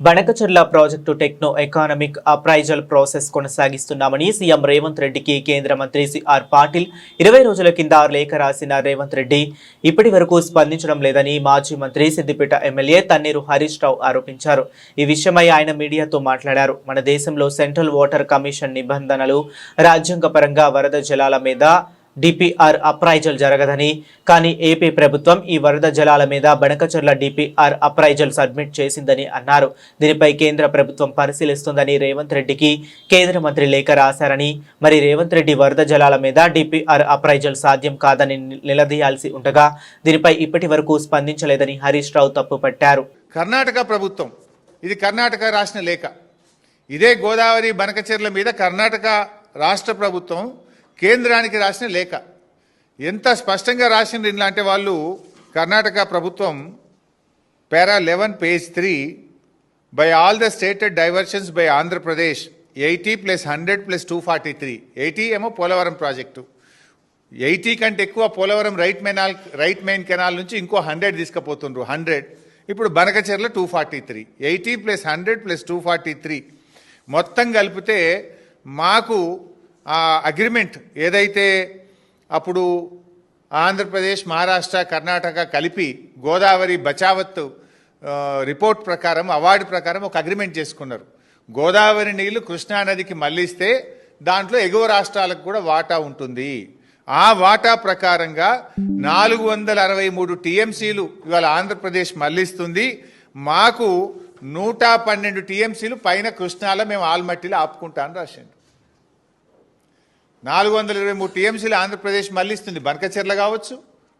Banakacherla project techno economic appraisal process కొనసాగిస్తున్నామని CM Revanth రెడ్డికి కేంద్ర మంత్రి సిఆర్ పాటిల్ ఇరవై రోజుల కింద లేఖ రాసిన రేవంత్ రెడ్డి ఇప్పటి వరకు స్పందించడం లేదని మాజీ మంత్రి సిద్దిపేట ఎమ్మెల్యే తన్నీరు హరీష్ రావు ఆరోపించారు. ఈ విషయమై ఆయన మీడియాతో మాట్లాడారు. మన దేశంలో సెంట్రల్ వాటర్ కమిషన్ నిబంధనలు రాజ్యాంగపరంగా వరద జలాల మీద డిపిఆర్ అప్రైజల్ జరగదని. కానీ ఏపీ ప్రభుత్వం ఈ వరద జలాల మీద బనకచర్ల డిపిఆర్ అప్రైజల్ సబ్మిట్ చేసిందని అన్నారు. దీనిపై కేంద్ర ప్రభుత్వం పరిశీలిస్తుందని రేవంత్ రెడ్డికి కేంద్ర మంత్రి లేఖ రాశారని. మరి రేవంత్ రెడ్డి వరద జలాల మీద డిపిఆర్ అప్రైజల్ సాధ్యం కాదని నిలదీయాల్సి ఉండగా దీనిపై ఇప్పటి వరకు స్పందించలేదని హరీష్ రావు తప్పుపట్టారు కర్ణాటక ప్రభుత్వం ఇది కర్ణాటక రాసిన లేఖ. ఇదే గోదావరి బనకచెర్ల మీద కర్ణాటక రాష్ట్ర ప్రభుత్వం కేంద్రానికి రాసిన లేఖ. ఎంత స్పష్టంగా రాసిండ్రు ఇలాంటి వాళ్ళు? కర్ణాటక ప్రభుత్వం para eleven page three by all the stated diversions by Andhra Pradesh eighty plus hundred plus two forty three. Eighty ఏమో పోలవరం ప్రాజెక్టు. ఎయిటీ కంటే ఎక్కువ పోలవరం రైట్ మెనాల్ రైట్ మెయిన్ కెనాల్ నుంచి ఇంకో హండ్రెడ్ తీసుకుపోతుండ్రు. హండ్రెడ్. ఇప్పుడు Banakacherla two forty three. Eighty plus hundred plus two forty three. మొత్తం కలిపితే మాకు ఆ అగ్రిమెంట్ ఏదైతే అప్పుడు ఆంధ్రప్రదేశ్ మహారాష్ట్ర కర్ణాటక కలిపి గోదావరి బచావత్ రిపోర్ట్ ప్రకారం అవార్డు ప్రకారం ఒక అగ్రిమెంట్ చేసుకున్నారు. గోదావరి నీళ్ళు కృష్ణానదికి మళ్ళిస్తే దాంట్లో ఎగువ రాష్ట్రాలకు కూడా వాటా ఉంటుంది. ఆ వాటా ప్రకారంగా నాలుగు వందల అరవై మూడు టీఎంసీలు ఇవాళ ఆంధ్రప్రదేశ్ మళ్ళిస్తుంది మాకు నూట పన్నెండు టీఎంసీలు పైన కృష్ణాలో మేము ఆల్మట్టిలో ఆపుకుంటామని రాసిండు నాలుగు వందల ఇరవై మూడు టీఎంసీలు ఆంధ్రప్రదేశ్ మళ్ళిస్తుంది బనకచెర్ల కావచ్చు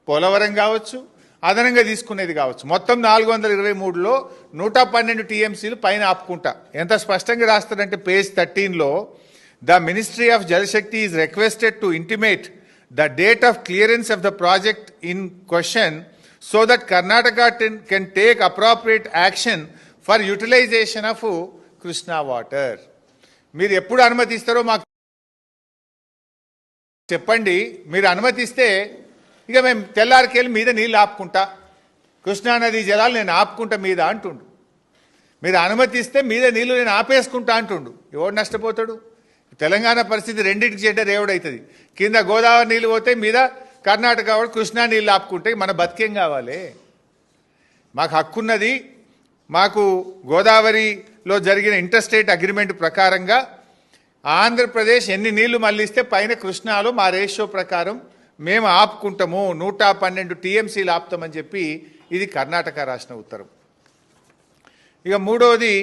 పోలవరం కావచ్చు అదనంగా తీసుకునేది కావచ్చు. మొత్తం నాలుగు వందల ఇరవై మూడులో నూట పన్నెండు టీఎంసీలు పైన ఆపుకుంటా. ఎంత స్పష్టంగా రాస్తారంటే page థర్టీన్లో the ministry of Jal Shakti is requested to intimate the date of clearance of the project in question so that Karnataka can take appropriate action for utilisation of Krishna water. మీరు ఎప్పుడు అనుమతిస్తారో మాకు చెప్పండి మీరు అనుమతిస్తే ఇక మేము తెల్లారికెళ్ళి మీద నీళ్ళు ఆపుకుంటా. కృష్ణానది జలాలు నేను ఆపుకుంటా మీద అంటుండు. మీరు అనుమతిస్తే మీద నీళ్ళు నేను ఆపేసుకుంటా అంటుండు. ఎవడు నష్టపోతాడు? తెలంగాణ పరిస్థితి రెండింటికి చెడ్డ రేవుడవుతుంది కింద గోదావరి నీళ్ళు పోతే మీద కర్ణాటక వాడు కృష్ణా నీళ్ళు ఆపుకుంటే మన బతికేం కావాలి? మాకు హక్కున్నది మాకు గోదావరిలో జరిగిన ఇంటర్స్టేట్ అగ్రిమెంట్ ప్రకారంగా ఆంధ్రప్రదేశ్ ఎన్ని నీళ్ళు మళ్ళిస్తే పైన కృష్ణాలో మా రేషియో ప్రకారం మేము ఆపుకుంటాము. నూట పన్నెండు టీఎంసీలు ఆపుతామని చెప్పి ఇది కర్ణాటక రాసిన ఉత్తరం. ఇక మూడవది